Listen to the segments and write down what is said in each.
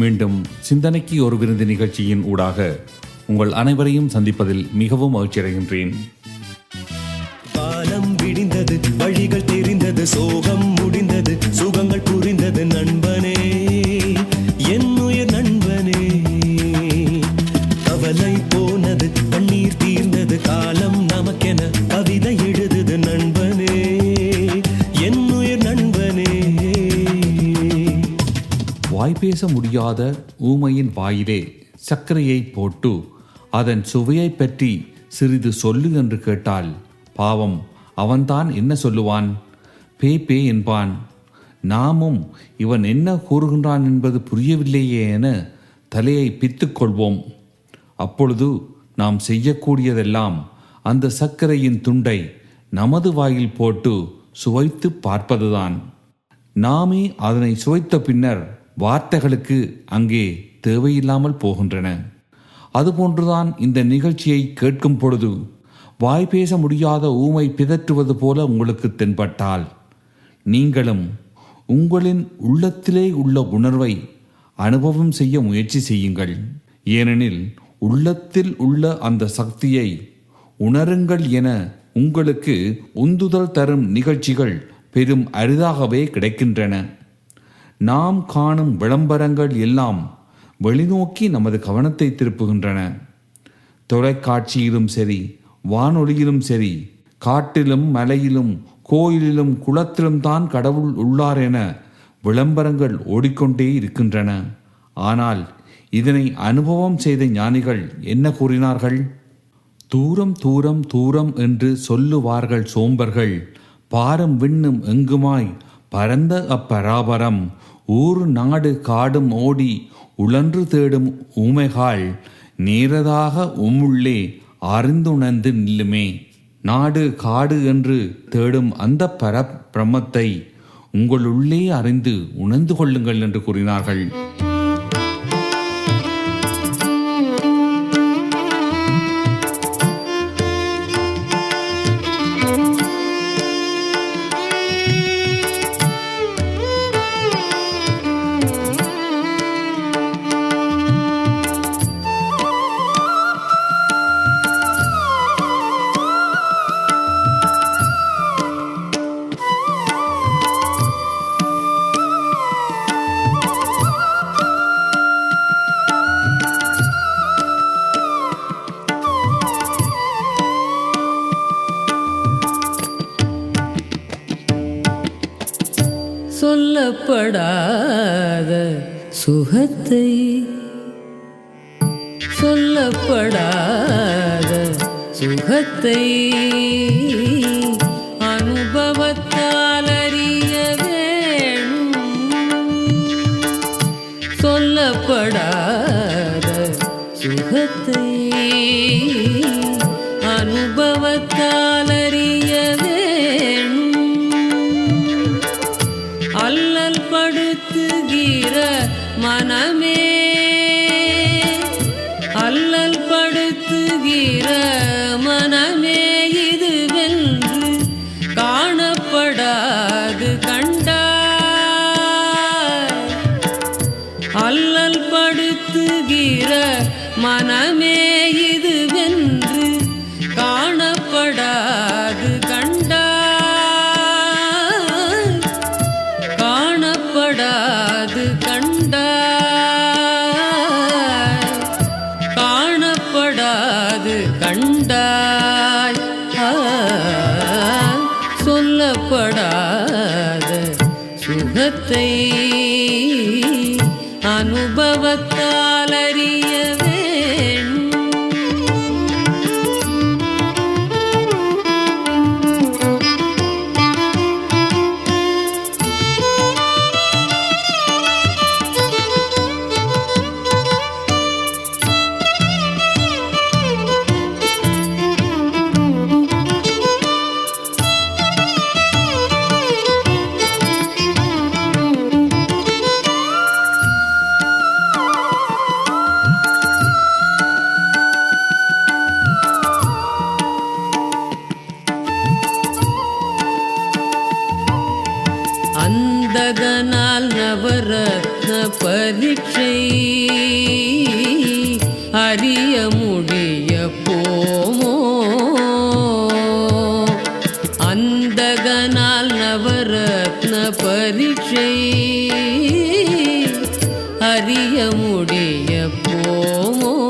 மீண்டும் சிந்தனைக்கு ஒரு விருந்து நிகழ்ச்சியின் ஊடாக உங்கள் அனைவரையும் சந்திப்பதில் மிகவும் மகிழ்ச்சியடைகின்றேன். காலம் விடிந்தது வழிகள் தெரிந்தது சோகம் முடிந்தது சுகங்கள் புரிந்தது நண்பனே. பேச முடியாத ஊமையின் வாயிலே சர்க்கரையை போட்டு அதன் சுவையைப் பற்றி சிறிது சொல்லு என்று கேட்டால் பாவம் அவன்தான் என்ன சொல்லுவான்? பே பே என்பான். நாமும் இவன் என்ன கூறுகின்றான் என்பது புரியவில்லையே என தலையை பித்துக்கொள்வோம் அப்பொழுது நாம் செய்யக்கூடியதெல்லாம் அந்த சர்க்கரையின் துண்டை நமது வாயில் போட்டு சுவைத்து பார்ப்பதுதான். நாமே அதனை சுவைத்த பின்னர் வார்த்தைகளுக்கு அங்கே தேவையில்லாமல் போகின்றன. அதுபோன்றுதான் இந்த நிகழ்ச்சியை கேட்கும் பொழுது வாய் பேச முடியாத ஊமை பிதற்றுவது போல உங்களுக்கு தென்பட்டால் நீங்களும் உங்களின் உள்ளத்திலே உள்ள உணர்வை அனுபவம் செய்ய முயற்சி செய்யுங்கள். ஏனெனில் உள்ளத்தில் உள்ள அந்த சக்தியை உணருங்கள் என உங்களுக்கு உந்துதல் தரும் நிகழ்ச்சிகள் பெரும் அரிதாகவே கிடைக்கின்றன. நாம் காணும் விளம்பரங்கள் எல்லாம் வெளிநோக்கி நமது கவனத்தை திருப்புகின்றன. தொலைக்காட்சியிலும் சரி வானொலியிலும் சரி காட்டிலும் மலையிலும் கோயிலிலும் குளத்திலும் தான் கடவுள் உள்ளார் என விளம்பரங்கள் ஓடிக்கொண்டே இருக்கின்றன. ஆனால் இதனை அனுபவம் செய்த ஞானிகள் என்ன கூறினார்கள்? தூரம் தூரம் தூரம் என்று சொல்லுவார்கள் சோம்பர்கள் பாரம் விண்ணும் எங்குமாய் பரந்த அப்பராபரம் ஊர் நாடு காடும் ஓடி உழன்று தேடும் ஊமைகால் நேரதாக உம்முள்ளே அறிந்துணர்ந்து நில்லுமே. நாடு காடு என்று தேடும் அந்த பர பிரமத்தை உங்களுள்ளே அறிந்து உணர்ந்து கொள்ளுங்கள் என்று கூறினார்கள். சுகத்தை சொல்லப்படாத சுகத்தை அழகு கண்டாய். அல்லல் படுத்துகிற மனமே சுகத்தை அனுபவத்தால் அறிய அறிய முடிய போமோ?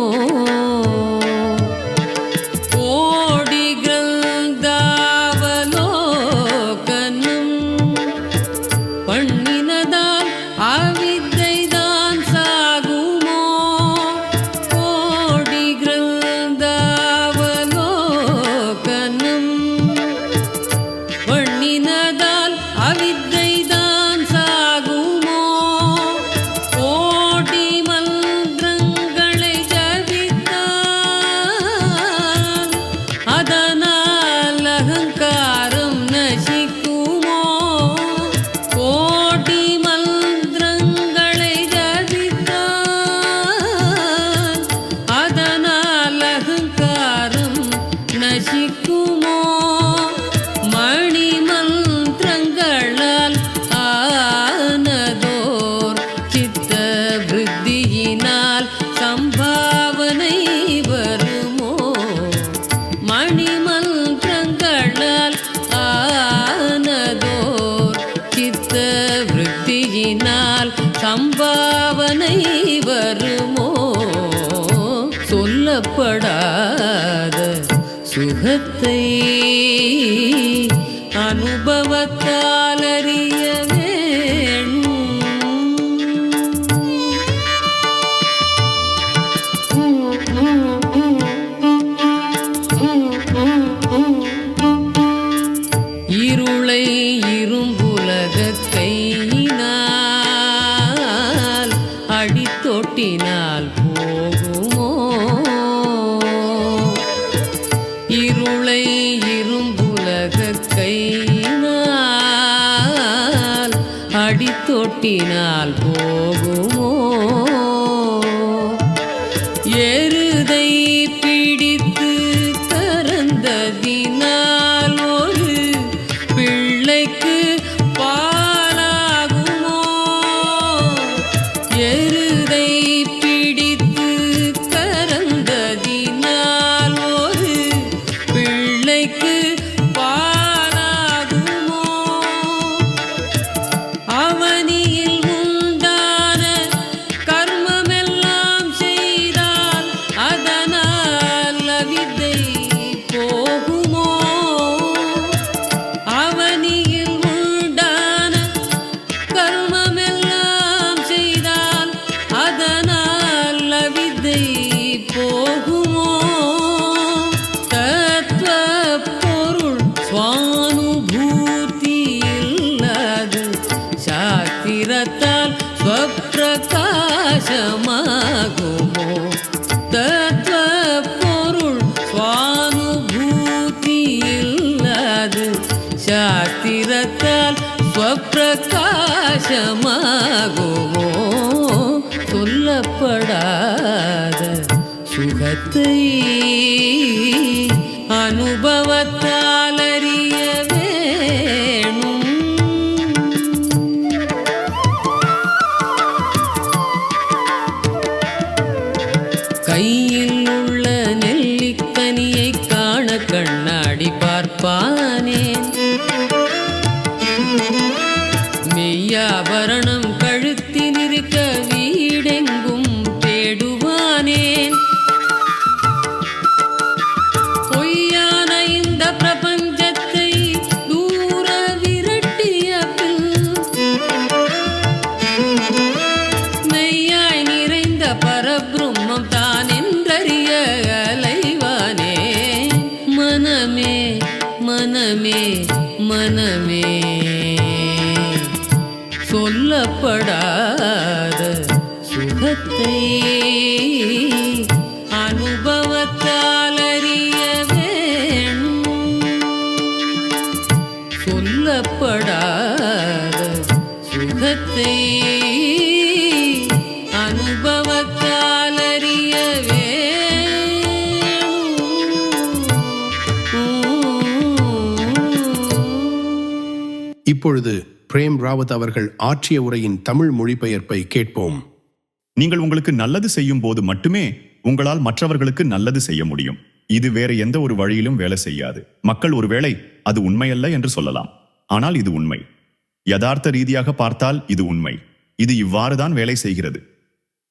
சாஸ்திரத்தால் ஸ்வப்பிரகாசமாகுமோ சொல்லப்படாத சுகத்தை அனுபவத்தால் ಧ್ವನಿಯ ವರ್ಣ சொல்லப்படாத சுகத்தை அனுபவத்தால் அறிய வேணும். சொல்லப்படாத சுகத்தை அனுபவத்தால் அறிய இப்பொழுது பிரேம் ராவத் அவர்கள் ஆற்றிய உரையின் தமிழ் மொழிபெயர்ப்பை கேட்போம். நீங்கள் உங்களுக்கு நல்லது செய்யும் போது மட்டுமே உங்களால் மற்றவர்களுக்கு நல்லது செய்ய முடியும். இது வேற எந்த ஒரு வழியிலும் வேலை செய்யாது. மக்கள் ஒருவேளை அது உண்மையல்ல என்று சொல்லலாம். ஆனால் இது உண்மை. யதார்த்த ரீதியாக பார்த்தால் இது உண்மை. இது இவ்வாறு தான் வேலை செய்கிறது.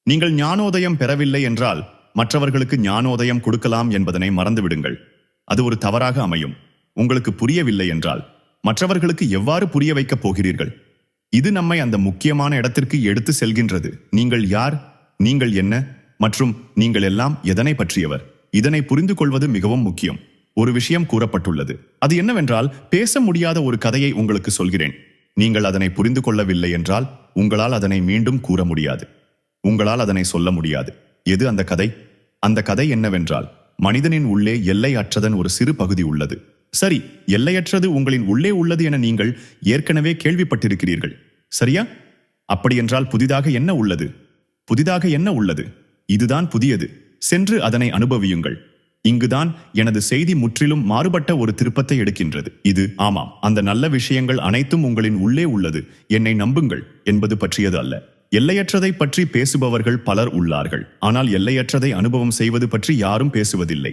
நீங்கள் ஞானோதயம் பெறவில்லை என்றால் மற்றவர்களுக்கு ஞானோதயம் கொடுக்கலாம் என்பதனை மறந்துவிடுங்கள். அது ஒரு தவறாக அமையும். உங்களுக்கு புரியவில்லை என்றால் மற்றவர்களுக்கு எவ்வாறு புரிய வைக்கப் போகிறீர்கள்? இது நம்மை அந்த முக்கியமான இடத்திற்கு எடுத்து செல்கின்றது. நீங்கள் யார்? நீங்கள் என்ன? மற்றும் நீங்கள் எல்லாம் எதனை பற்றியவர்? இதனை புரிந்து கொள்வது மிகவும் முக்கியம். ஒரு விஷயம் கூறப்பட்டுள்ளது. அது என்னவென்றால் பேச முடியாத ஒரு கதையை உங்களுக்கு சொல்கிறேன். நீங்கள் அதனை புரிந்து கொள்ளவில்லை என்றால் உங்களால் அதனை மீண்டும் கூற முடியாது. உங்களால் அதனை சொல்ல முடியாது. எது அந்த கதை? அந்த கதை என்னவென்றால் மனிதனின் உள்ளே எல்லை அற்றதன் ஒரு சிறு பகுதி உள்ளது. சரி எல்லையற்றது உங்களின் உள்ளே உள்ளது என நீங்கள் ஏற்கனவே கேள்விப்பட்டிருக்கிறீர்கள். சரியா? அப்படியென்றால் புதிதாக என்ன உள்ளது? புதிதாக என்ன உள்ளது? இதுதான் புதியது. சென்று அதனை அனுபவியுங்கள். இங்குதான் எனது செய்தி முற்றிலும் மாறுபட்ட ஒரு திருப்பத்தை எடுக்கின்றது. இது ஆமாம் அந்த நல்ல விஷயங்கள் அனைத்தும் உங்களின் உள்ளே உள்ளது. என்னை நம்புங்கள் என்பது பற்றியது அல்ல. எல்லையற்றதை பற்றி பேசுபவர்கள் பலர் உள்ளார்கள். ஆனால் எல்லையற்றதை அனுபவம் செய்வது பற்றி யாரும் பேசுவதில்லை.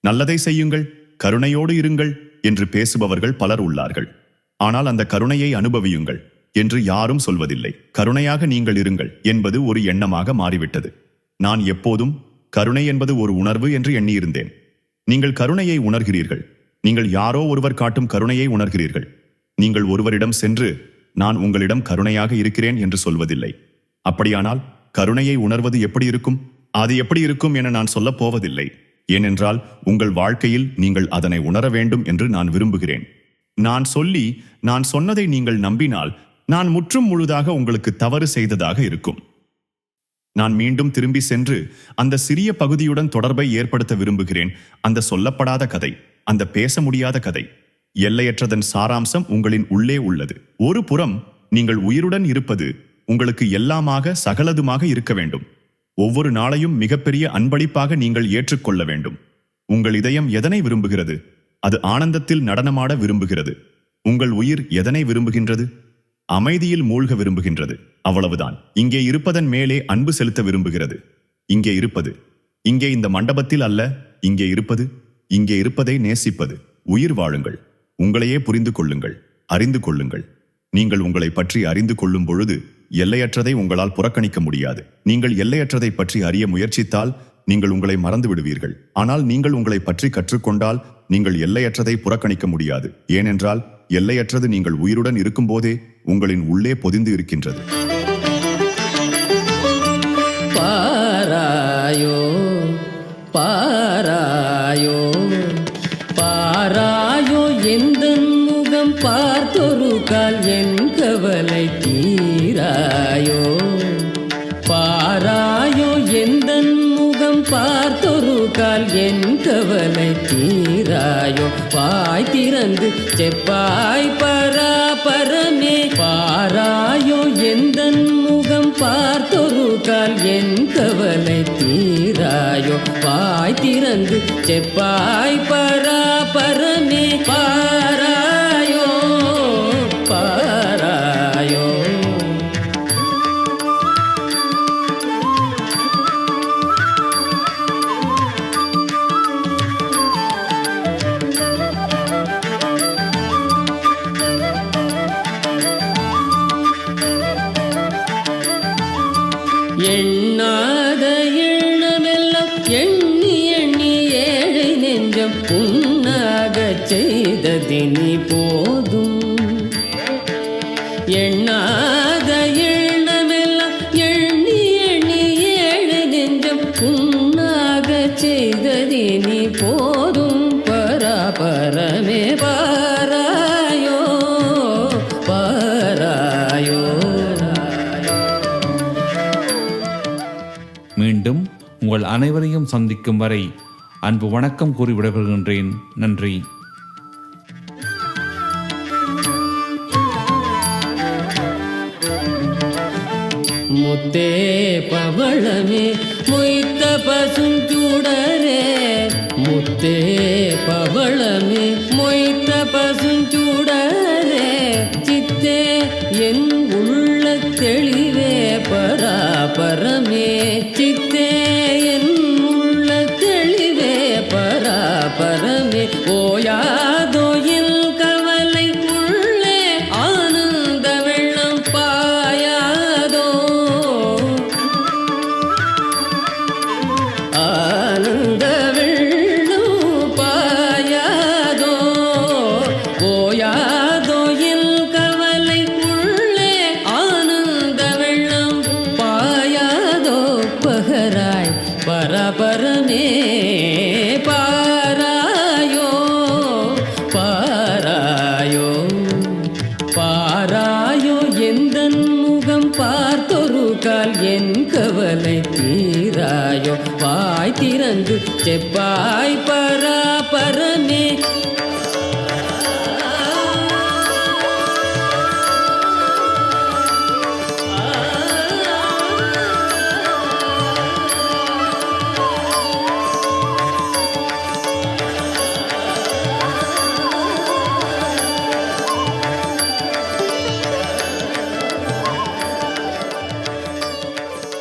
நல்லதை செய்யுங்கள். கருணையோடு இருங்கள் என்று பேசுபவர்கள் பலர் உள்ளார்கள். ஆனால் அந்த கருணையை அனுபவியுங்கள் என்று யாரும் சொல்வதில்லை. கருணையாக நீங்கள் இருங்கள் என்பது ஒரு எண்ணமாக மாறிவிட்டது. நான் எப்போதும் கருணை என்பது ஒரு உணர்வு என்று எண்ணியிருந்தேன். நீங்கள் கருணையை உணர்கிறீர்கள். நீங்கள் யாரோ ஒருவர் காட்டும் கருணையை உணர்கிறீர்கள். நீங்கள் ஒருவரிடம் சென்று நான் உங்களிடம் கருணையாக இருக்கிறேன் என்று சொல்வதில்லை. அப்படியானால் கருணையை உணர்வது எப்படி இருக்கும்? அது எப்படி இருக்கும் என நான் சொல்லப் போவதில்லை. ஏனென்றால் உங்கள் வாழ்க்கையில் நீங்கள் அதனை உணர வேண்டும் என்று நான் விரும்புகிறேன். நான் சொல்லி நான் சொன்னதை நீங்கள் நம்பினால் நான் முற்றும் முழுதாக உங்களுக்கு தவறு செய்ததாக இருக்கும். நான் மீண்டும் திரும்பி சென்று அந்த சிறிய பகுதியுடன் தொடர்பை ஏற்படுத்த விரும்புகிறேன். அந்த சொல்லப்படாத கதை அந்த பேச முடியாத கதை எல்லையற்றதன் சாராம்சம் உங்களின் உள்ளே உள்ளது. ஒரு புறம் நீங்கள் உயிருடன் இருப்பது உங்களுக்கு எல்லாமாக சகலதுமாக இருக்க வேண்டும். ஒவ்வொரு நாளையும் மிகப்பெரிய அன்பளிப்பாக நீங்கள் ஏற்றுக்கொள்ள வேண்டும். உங்கள் இதயம் எதனை விரும்புகிறது? அது ஆனந்தத்தில் நடனமாட விரும்புகிறது. உங்கள் உயிர் எதனை விரும்புகின்றது? அமைதியில் மூழ்க விரும்புகின்றது. அவ்வளவுதான். இங்கே இருப்பதன் மேலே அன்பு செலுத்த விரும்புகிறது. இங்கே இருப்பது. இங்கே இந்த மண்டபத்தில் அல்ல இங்கே இருப்பது. இங்கே இருப்பதை நேசிப்பது. உயிர் வாழுங்கள். உங்களையே புரிந்து கொள்ளுங்கள். அறிந்து கொள்ளுங்கள். நீங்கள் உங்களை பற்றி அறிந்து கொள்ளும் பொழுது எல்லையற்றதை உங்களால் புறக்கணிக்க முடியாது. நீங்கள் எல்லையற்றதை பற்றி அறிய முயற்சித்தால் நீங்கள் உங்களை மறந்து விடுவீர்கள். ஆனால் நீங்கள் உங்களை பற்றி கற்றுக்கொண்டால் நீங்கள் எல்லையற்றதை புறக்கணிக்க முடியாது. ஏனென்றால் எல்லையற்றது நீங்கள் உயிருடன் இருக்கும்போதே உங்களின் உள்ளே பொதிந்து இருக்கின்றது. பாராயோ பாராயோ பாராயோ எந்த முகம் பார்த்தொரு கால் என் கவலை பார்க்கிறாயோ பாராயோ எந்த முகம் பார்த்தொரு கால் என் கவலை தீராயோ. வாய் திறந்து செப்பாய் பரா பரமே பாராயோ எந்த முகம் பார்த்தொரு கால் என் கவலை தீராயோ. வாய் திறந்து செப்பாய் பரா பரமே பாராயோ எண்ணாத எண்ணமெல்லாம் எண்ணி எண்ணி ஏழை நெஞ்சம் புண்ணாகச் நீ போதும். பராபரமே பாராயோ பாராயோ. மீண்டும் உங்கள் அனைவரையும் சந்திக்கும் வரை அன்பு வணக்கம் கூறி விடைபெறுகின்றேன். நன்றி. முத்தே பவளமே மொய்த்த பசுஞ்சூடரே முத்தே பவளமே மொய்த்த பசுஞ்சூடரே சித்தே என் உள்ள தெளிவே பராபரமே. சித்தே பார்த்தொரு என் கவலை தீராயோ. வாய் திறந்து செப்பாய் பரா பரமே